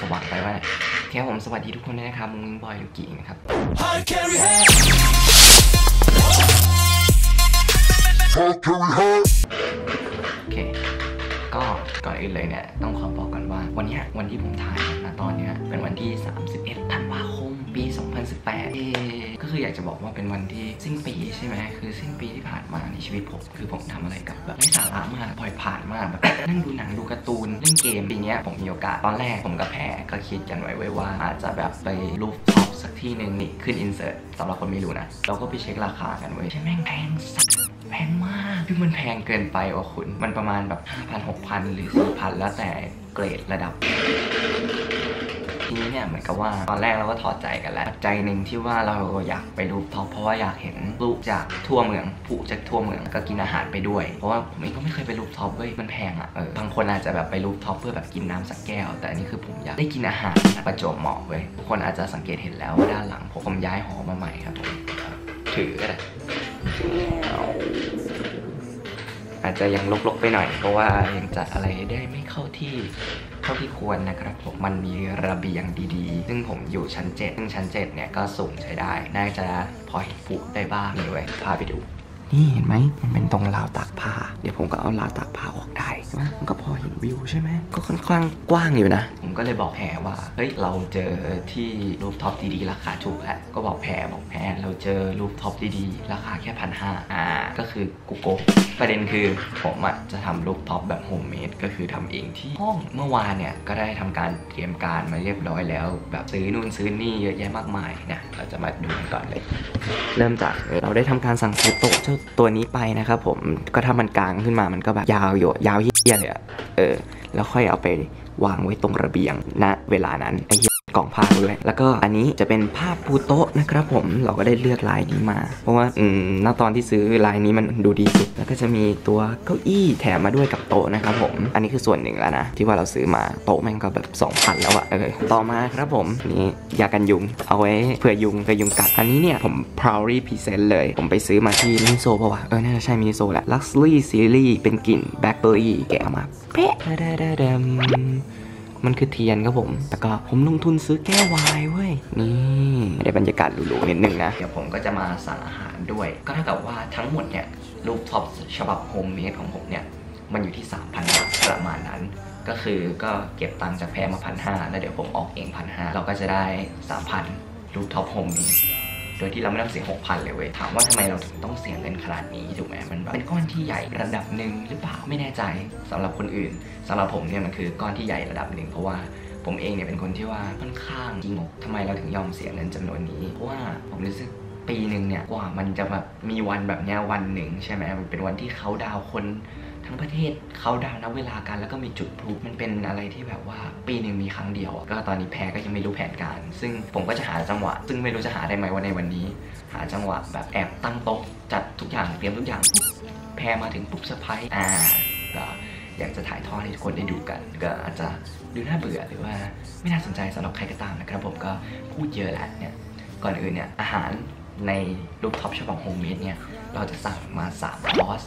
สว่างไปว่าโอเคผมสวัสดีทุกคนด้วยนะครับมุ้งบอยลูกินะครับโอเคก็ก่อนอื่นเลยเนี่ยต้องขอบอกก่อนว่าวันนี้วันที่ผมถ่ายนะตอนเนี้ยเป็นวันที่ 31ธันวาคมปี 2018เอก็คืออยากจะบอกว่าเป็นวันที่สิ้นปีใช่ไหมคือสิ้นปีที่ผ่านมาในชีวิตผม คือผมทำอะไรกับแบบไร้สาระมากปล่อยผ่านมากแบบนั่งดูหนังดูการ์ตูนเล่นเกมปีนี้ผมมีโอกาสตอนแรกผมกับแพรก็คิดกันไว้ไว้ว่าอาจจะแบบไปรูปท็อปสักที่หนึ่งนี่ขึ้นอินเสิร์ตสำหรับคนไม่รู้นะเราก็ไปเช็คราคากันเว้ใช่แม่งแพงสัสแพงมาก คือมันแพงเกินไปว่ะคุณ มันประมาณแบบ5,000 6,000 หรือ 4,000 แล้วแต่เกรดระดับ เนี่ยเหมือนกับว่าตอนแรกเราก็ถอดใจกันแล้วใจหนึ่งที่ว่าเราอยากไปรูปท็อปเพราะว่าอยากเห็นรูปจากทั่วเมืองผู้จากทั่วเมืองก็กินอาหารไปด้วย เพราะว่าผมเองก็ไม่เคยไปรูปท็อปเว้ยมันแพงอะเออบางคนอาจจะแบบไปรูปท็อปเพื่อแบบกินน้ำสักแก้ว แต่อันนี้คือผมอยากได้กินอาหารประจวบเหมาะเว้ยทุกคนอาจจะสังเกตเห็นแล้วว่าด้านหลังผมย้ายหอมาใหม่ครับผมถือก็ได้อาจจะยังลกๆไปหน่อยเพราะว่ายังจัดอะไรได้ไม่เข้าที่ เท่าที่ควรนะครับผมมันมีระเบียงดีๆ ซึ่งผมอยู่ชั้น 7 ซึ่งชั้น 7 เนี่ยก็สูงใช้ได้ น่าจะพอเห็นฟุได้บ้างนี่เว้ยพาไปดู นี่เห็นไหมมันเป็นตรงราวตากผ้า เดี๋ยวผมก็เอาราวตากผ้าออกได้ใช่ไหมมันก็พอเห็นวิวใช่ไหมก็ค่อนข้างกว้างอยู่นะผม ก็เลยบอกแพรว่า เฮ้ย เราเจอที่รูปท็อปดีๆ ราคาถูกแหละก็บอกแพรบอกแพรเราเจอรูปท็อปดีๆ ราคาแค่พันห้าอ่า ก็คือกูโกประเด็นคือผมอะจะทำรูปท็อปแบบโฮมเมดก็คือทำเองที่ห้องเมื่อวานเนี่ย ก็ได้ทำการเตรียมการมาเรียบร้อยแล้ว แบบซื้อนู่นซื้อนี่เยอะแยะมากมายนะเราจะมาดูกันก่อนเลย เริ่มจากเราได้ทำการสั่งซื้อโต๊ะเจ้าตัวนี้ไปนะครับผมก็ถ้ามันกลางขึ้นมามันก็แบบยาวอยู่ยาวเฮี้ยเลยอะเออแล้วค่อยเอาไป วางไว้ตรงระเบียงณเวลานั้นไอ้เกล่องผ้าด้วย แล้วก็อันนี้จะเป็นผ้าปูโต๊ะนะครับผมเราก็ได้เลือกลายนี้มา เพราะว่าอืมณตอนที่ซื้อลายนี้มันดูดีสุด แล้วก็จะมีตัวเก้าอี้แถมมาด้วยกับโต๊ะนะครับผม อันนี้คือส่วนหนึ่งแล้วนะ ที่ว่าเราซื้อมาโต๊ะแม่งก็แบบ2,000แล้วอะเออต่อมาครับผมนี่ยากันยุง เอาไว้เผื่อยุงเผื่อยุงกัด อันนี้เนี่ยผม proudly present เลย ผมไปซื้อมาที่มินิโซปะวะเออน่าจะใช่มินิโซแหละ Luxury Series เป็นกลิ่น Blackberry แกะมาเป๊ะดาดาดา มันคือเทียนครับผม แต่ก็ผมลงทุนซื้อแก้ววายเว้ย นี่ได้บรรยากาศหรูๆนิดนึงนะ เดี๋ยวผมก็จะมาสั่งอาหารด้วย ก็เท่ากับว่าทั้งหมดเนี่ยรูปท็อปฉบับโฮมเมดของผมเนี่ยมันอยู่ที่ 3,000บาทประมาณนั้น ก็คือก็เก็บตังค์จากแพรมาพันห้าแล้วเดี๋ยวผมออกเองพันห้าเราก็จะได้ 3,000รูปท็อปโฮมเมด ดยที่เราไม่ต้องเสีย6,000เลยเว้ยถามว่าทำไมเราถึงต้องเสียเงินขนาดนี้ถูกไหมมันเป็นก้อนที่ใหญ่ระดับหนึ่งหรือเปล่าไม่แน่ใจสำหรับคนอื่นสำหรับผมเนี่ยมันคือก้อนที่ใหญ่ระดับหนึ่งเพราะว่าผมเองเนี่ยเป็นคนที่ว่าค่อนข้างจริงอกทำไมเราถึงยอมเสียเงินจำนวนนี้เพราะว่าผมรู้สึกปีหนึ่งเนี่ยกว่ามันจะแบบมีวันแบบเนี้ยวันหนึ่งใช่ไหมมันเป็นวันที่เขาดาวคน ทั้งประเทศเขาดาวนับเวลากัน แล้วก็มีจุดพลุมันเป็นอะไรที่แบบว่าปีหนึ่งมีครั้งเดียวอะก็ตอนนี้แพ้ก็ยังไม่รู้แผนการ ซึ่งผมก็จะหาจังหวะ ซึ่งไม่รู้จะหาได้ไหมวันในวันนี้ หาจังหวะแบบแอบตั้งโต๊ะจัดทุกอย่างเตรียมทุกอย่างปุ๊บแพ้มาถึงปุ๊บเซอร์ไพร์อ่าก็อยากจะถ่ายทอดให้ทุกคนได้ดูกัน ก็อาจจะดูน่าเบื่อหรือว่าไม่น่าสนใจสำหรับใครก็ตามนะครับ ผมก็พูดเยอะแล้วเนี่ยก่อนอื่นเนี่ยอาหารในรูปท็อปฉบับโฮมเมดเนี่ยเราจะสั่งมา3คอร์ส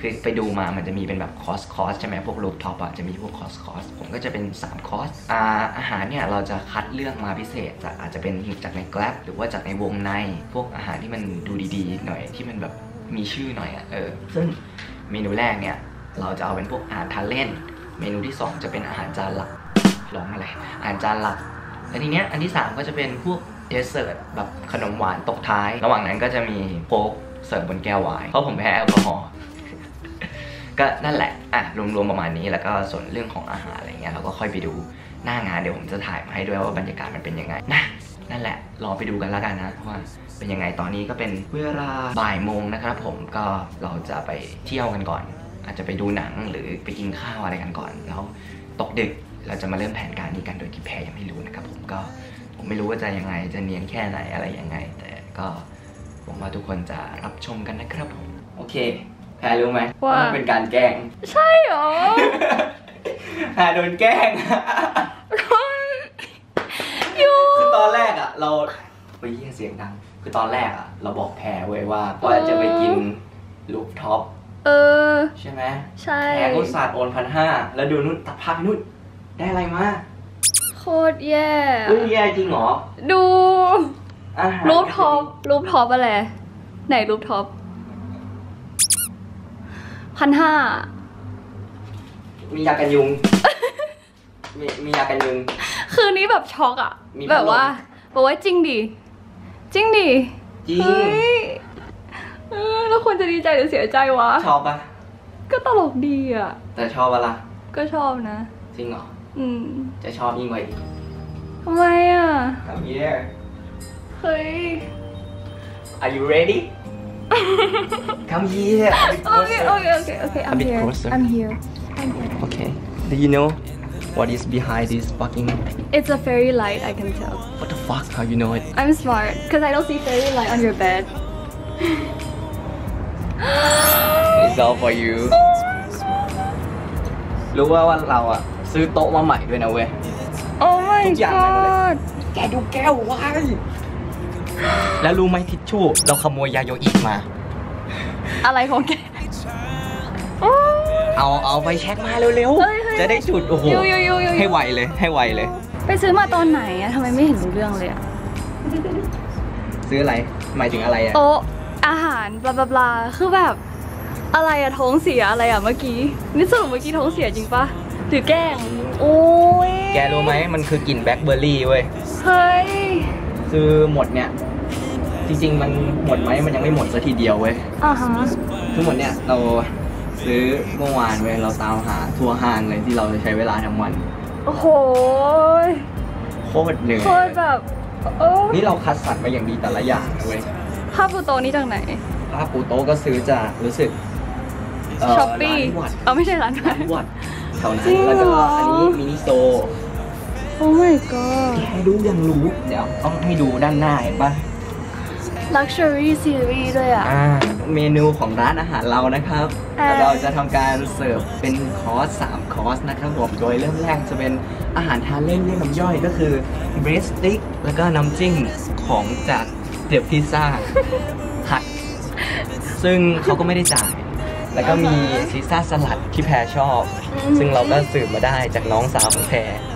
คือไปดูมามันจะมีเป็นแบบคอสคอสใช่ไหมพวกรูปท็อปอะจะมีพวกคอสคอสผมก็จะเป็น 3 คอสอาอาหารเนี่ยเราจะคัดเลือกมาพิเศษจากอาจจะเป็นจากใน Grab หรือว่าจากในวงใน พวกอาหารที่มันดูดีๆ หน่อยที่มันแบบมีชื่อหน่อยอะเออซึ่งเมนูแรกเนี่ยเราจะเอาเป็นพวกอาหารทานเล่น เมนูที่สองจะเป็นอาหารจานหลักร้องอะไรอาหารจานหลักแล้วทีเนี้ยอันที่ 3 ก็จะเป็นพวกเดสเซอร์ตแบบขนมหวานตกท้าย ระหว่างนั้นก็จะมีโค้กเสิร์ฟบนแก้วไวน์เพราะผมแพ้แอลกอฮอล์ ก็นั่นแหละอะรวมๆประมาณนี้แล้วก็ส่วนเรื่องของอาหารอะไรเงี้ยเราก็ค่อยไปดูหน้างานเดี๋ยวผมจะถ่ายมาให้ด้วยว่าบรรยากาศมันเป็นยังไงนะนั่นแหละรอไปดูกันแล้วกันนะว่าเป็นยังไงตอนนี้ก็เป็นเวลาบ่ายโมงนะครับผมก็เราจะไปเที่ยวกันก่อน อาจจะไปดูหนังหรือไปกินข้าวอะไรกันก่อน แล้วตกดึกเราจะมาเริ่มแผนการนี้กันโดยที่แพรยังไม่รู้นะครับผมก็ผมไม่รู้ว่าจะยังไงจะเนียนแค่ไหนอะไรยังไง แต่ก็หวังว่าทุกคนจะรับชมกันนะครับผมโอเค แพรรู้ไหมว่ามันเป็นการแกล้ง ใช่เหรอแพรโดนแกล้งอยู่คือตอนแรกอะ เราไปเยี่ยเสียงดัง คือตอนแรกอะ เราบอกแพรไว้ว่าว่าจะไปกินลูกท็อปเออ ใช่ไหมใช่แพรก็ศาสตร์โอนพันห้าแล้วดูนู่นตัดภาพไปนู่นได้อะไรมาขตรแย่เฮ้ยแย่จริงเหรอ ดูอาหารรูปท็อปรูปท็อปอะไร ไหนรูปท็อป พันห้ามียากันยุง มีมียากันยุง คืนนี้แบบช็อกอะมีพัดลม แบบว่าบอกว่าจริงดิจริงดิจริงเฮ้ยเออแล้วควรจะดีใจหรือเสียใจวะ ชอบปะก็ตลกดีอะแต่ชอบปะล่ะก็ชอบนะ จริงเหรออืมจะชอบยิ่งกว่าอีกทำไมอะ Come here เฮ้ย Are you ready Come here โอเคโอเคโอเคโอเค I'm A bit here closer. I'm here I'm here Okay Do you know what is behind this fucking It's a fairy light I can tell What the fuck how you know it I'm smart because I don't see fairy light on your bed It's all for you รู้ว่าว่าเราอะซื้อโต๊ะมาใหม่ด้วยนะเว้ย Oh my ทุกอย่างเลย god แกดูแก้วไว้ แล้วรู้ไหมทิชชู่ เราขโมยยาโยอิมา อะไรของแกโอ้ยเอาเอาไปเช็คมาเร็วเฮ้ยเฮ้ยๆจะได้จุดโอ้โหยูยูยูยูให้ไวเลย ให้ไวเลย ไปซื้อมาตอนไหนอะทำไมไม่เห็นรู้เรื่องเลยอะซื้ออะไรหมายถึงอะไรอะโต๊ะอาหารบลาบลาบลาคือแบบอะไรอะท้องเสียอะไรอะเมื่อกี้นี่สรุปเมื่อกี้ท้องเสียจริงปะหรือแกล้งโอ้ยแกรู้ไหมมันคือกลิ่นแบล็คเบอร์รี่เว้ยเฮ้ยคือหมดเนี่ย จริง ๆ มันหมดไหมมันยังไม่หมดสัทีเดียวเว้ยอ่าฮะทั้งหมดเนี่ยเราซื้อเมื่อวานเว้ยเราตามหาทั่วห้างเลยที่เราจะใช้เวลาทั้งวันโอ้โหโคตรเหนื่อยโคตรแบบโอ้นี่เราคัดสรรมาอย่างดีแต่ละอย่างเว้ยภาพปูโตนี้จากไหนผ้าปูโต๊ะก็ซื้อจากรู้สึกเช้อปปี้ร้านวัดเอาไม่ใช่ร้านร้านวัดแถวนั้จรินงแล้วก็เหรออัอันนี้มินิโซโอ้ my god แกดูยังรู้ เดี๋ยวต้องให้ดูด้านหน้าเห็นปะ luxury series ด้วยอะ อ่าเมนูของร้านอาหารเรานะครับอ่าเราจะทำการเสิร์ฟเป็นคอร์ส3คอร์สนะครับผมโดยเริ่มแรกจะเป็นอาหารทานเล่นเรียกน้ำย่อยก็คือเบรสติกแล้วก็น้ำจิ้มของจากเดบพิซซ่าหัก ซึ่งเขาก็ไม่ได้จ่าย แล้วก็มีซีซ่าสลัดที่แพรชอบ ซึ่งเราก็สืบมาได้จากน้องสาวของแพรอืม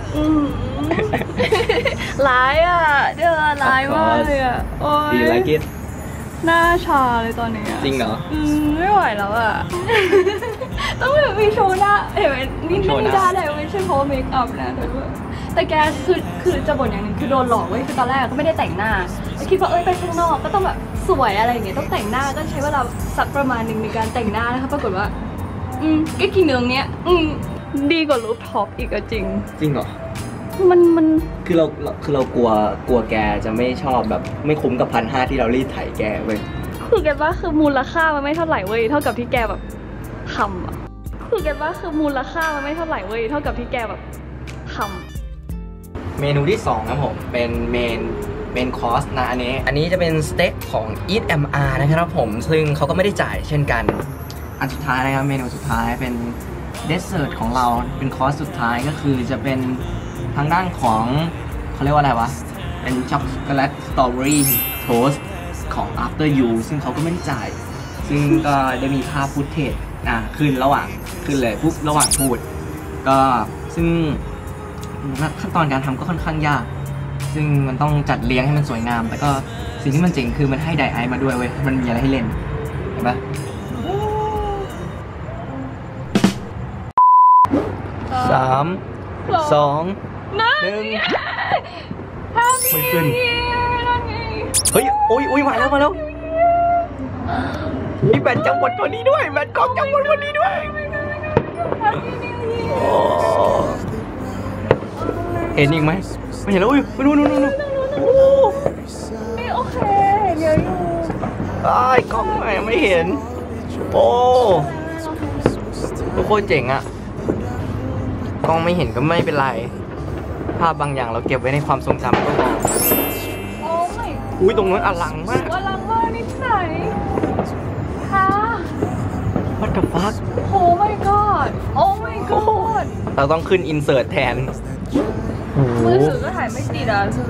ร้ายอะเดี๋ยวร้ายมากเลยอะ โอ้ยดีไลกิ t หน้าชาเลยตอนนี้อะจริงเหรอ อืมไม่ไหวแล้วอะ ต้องแบบมีโชว์หน้าเห็นไหมนี่โชว์หนี่น้าได้แต่ไม่ใช่เพราะเมคอัพนะแต่ว่าแต่แกคือคือจะบ่นอย่างหนึ่งคือโดนหลอกเว้ยคือตอนแรกก็ไม่ได้แต่งหน้าแล้วคิดว่าเอ้ยไปข้างนอกก็ต้องแบบสวยอะไรอย่างเงี้ยต้องแต่งหน้าก็ใช้เวลาสักประมาณหนึ่งในการแต่งหน้านะคะปรากฏว่า อืมก็กินเนืองเนี้ย อืม ดีกว่ารูปท็อปอีกอะจริง จริงเหรอ มันมันคือเราเราคือเรากลัวกลัวแกจะไม่ชอบแบบไม่คุ้มกับพันห้าที่เรารีดไถแกเว้ยคือแกว่าคือมูลค่ามันไม่เท่าไหร่เว้ยเท่ากับที่แกแบบทำอะคือแกว่าคือมูลค่ามันไม่เท่าไหร่เว้ยเท่ากับที่แกแบบทำเมนูที่2นะผมเป็นเมนเมนคอร์สนะอันนี้ อันนี้จะเป็นสเต็กของ Eat MR นะครับผม ซึ่งเขาก็ไม่ได้จ่ายเช่นกัน อันสุดท้ายนะครับเมนูสุดท้ายเป็น เดสเซอร์ตของเราเป็นคอร์สสุดท้ายก็คือจะเป็นทางด้านของเขาเรียกว่าอะไรวะ เป็นช็อกโกแลตสตรอเบอรี่โทสของ After You ซึ่งเขาก็ไม่ได้จ่าย ซึ่งก็ได้มีภาพฟุตเทจอะขึ้นระหว่างขึ้นเลยปุ๊บระหว่างพูด ก็ซึ่งขั้นตอนการทำก็ค่อนข้างยาก ซึ่งมันต้องจัดเลี้ยงให้มันสวยงาม แต่ก็สิ่งที่มันเจ๋งคือมันให้ไดไอมาด้วยเว้ย มันมีอะไรให้เล่น เห็นปะ สามสองหนึ่งไม่ขึ้นเฮ้ยอุ้ยอุ้ยมาแล้วมาแล้วมีแบตจังหวัดตัวนี้ด้วยแบตกล้องจังหวัดตัวนี้ด้วยโอ้เห็นอีกไหมไม่เห็นแล้วอุ้ยนู่นนู่นนู่นนู่นโอ้ไม่โอเคเดี๋ยวอยู่ไอ้ายกล้องไม่ไม่เห็น โอ้ทุกคนเจ๋งอะ กล้องไม่เห็นก็ไม่เป็นไร ภาพบางอย่างเราเก็บไว้ในความทรงจำก็พอโอ้ไม่อุ้ยตรงนั้นอลังมากว่าลังมากนิดไหนฮะ What the fuck โอ้ my god โอ้ my god เราต้องขึ้นอินเสิร์ตแทนโอ้โหมือถือก็ถ่ายไม่ติดอะเธอ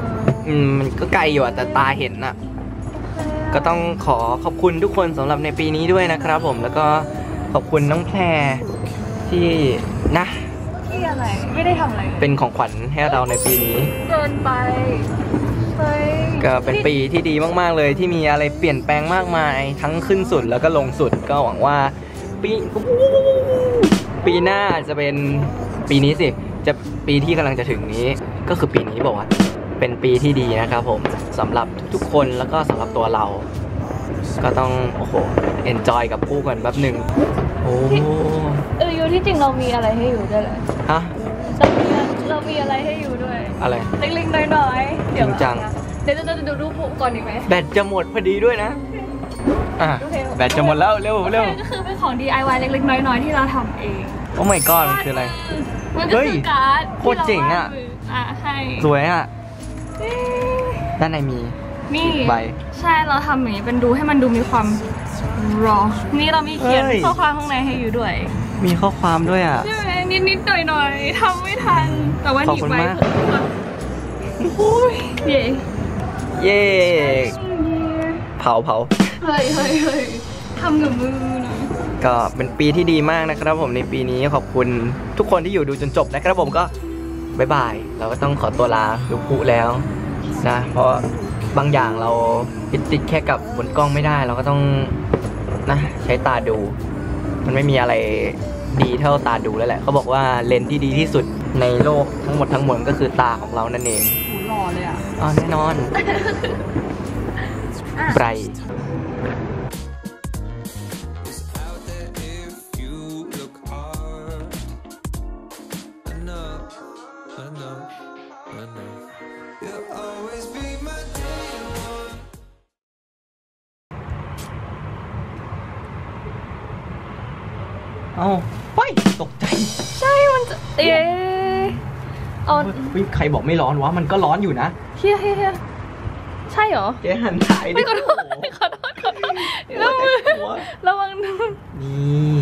อืมมันก็ไกลอยู่อะแต่ตาเห็นน่ะก็ต้องขอขอบคุณทุกคนสำหรับในปีนี้ด้วยนะครับผมแล้วก็ขอบคุณน้องแพรที่นะที่ ออะไร ไม่ได้ทำอะไรเลยเป็นของขวัญให้เราในปีนี้ เกินไปเฮ้ยก็เป็นปีที่ดีมากๆเลยที่มีอะไรเปลี่ยนแปลงมากมาย ทั้งขึ้นสุดแล้วก็ลงสุดก็หวังว่า ปีปีหน้าจะเป็นปีนี้สิ จะปีที่กำลังจะถึงนี้ ก็คือปีนี้บอกว่า เป็นปีที่ดีนะครับผมสำหรับทุกๆคนแล้วก็สำหรับตัวเรา ก็ต้องโอ้โหเอนจอยกับผู้กันแป๊บหนึ่งโอ้เอออยู่ ที่จริงเรามีอะไรให้อยู่ด้วยแหละฮะเรามีเรามีอะไรให้อยู่ด้วย อะไรเล็กๆน้อยๆ เดี๋ยวจริงจัง เดี๋ยวจะดูรูปก่อนดีไหมแบตจะหมดพอดีด้วยนะอะแบตจะหมดแล้วเร็วเร็วโอคก็คือเป็นของ DIY เล็กๆน้อยๆที่เราทำเอง โอ้ my god มันคืออะไร มันก็เฮ้ยคือการ์ดโคตรเจ๋งอะที่เราวาดมือะให้สวยอะเอ๊ะด้านในมีนี่ใบใช่เราทำอย่างนี้เป็นดูให้มันดูมีความรอ นี่เรามีเขียนเฮ้ยข้อความข้างในให้อยู่ด้วย มีข้อความด้วยอะ ใช่ไหมนิดๆหน่อยๆทำไม่ทัน แต่ว่าหขอบนีคุณไปมากโอ้ยเย่เย่เผาเผาเฮ้ยเฮ้ยเฮ้ยทำกับมือหน่อยก็เป็นปีที่ดีมากนะครับผมในปีนี้ขอบคุณทุกคนที่อยู่ดูจนจบนะครับผมก็บายบาย เราก็ต้องขอตัวลาดูพุแล้วนะ เพราะบางอย่างเราติดติดแค่กับบนกล้องไม่ได้ เราก็ต้องนะใช้ตาดู มันไม่มีอะไรดีเท่าตาดูแล้วแหละ เขาบอกว่าเลนส์ที่ดีที่สุดในโลกทั้งหมดทั้งมวลก็คือตาของเรานั่นเองหูหล่อเลยอะอ๋อแน่นอนไบร out อ้าไปตกใจใช่มันจะเอ๊ะเอาเฮ้ยใครบอกไม่ร้อนวะ มันก็ร้อนอยู่นะเฮียเฮียเฮียใช่เหรอเจ๊หันถ่ายดิไม่ขอโทษขอโทษขอโทษระวังระวังนะนี่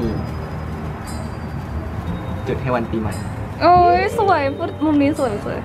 จุดให้วันปีใหม่โอ้ยสวยมุมนี้สวยสวย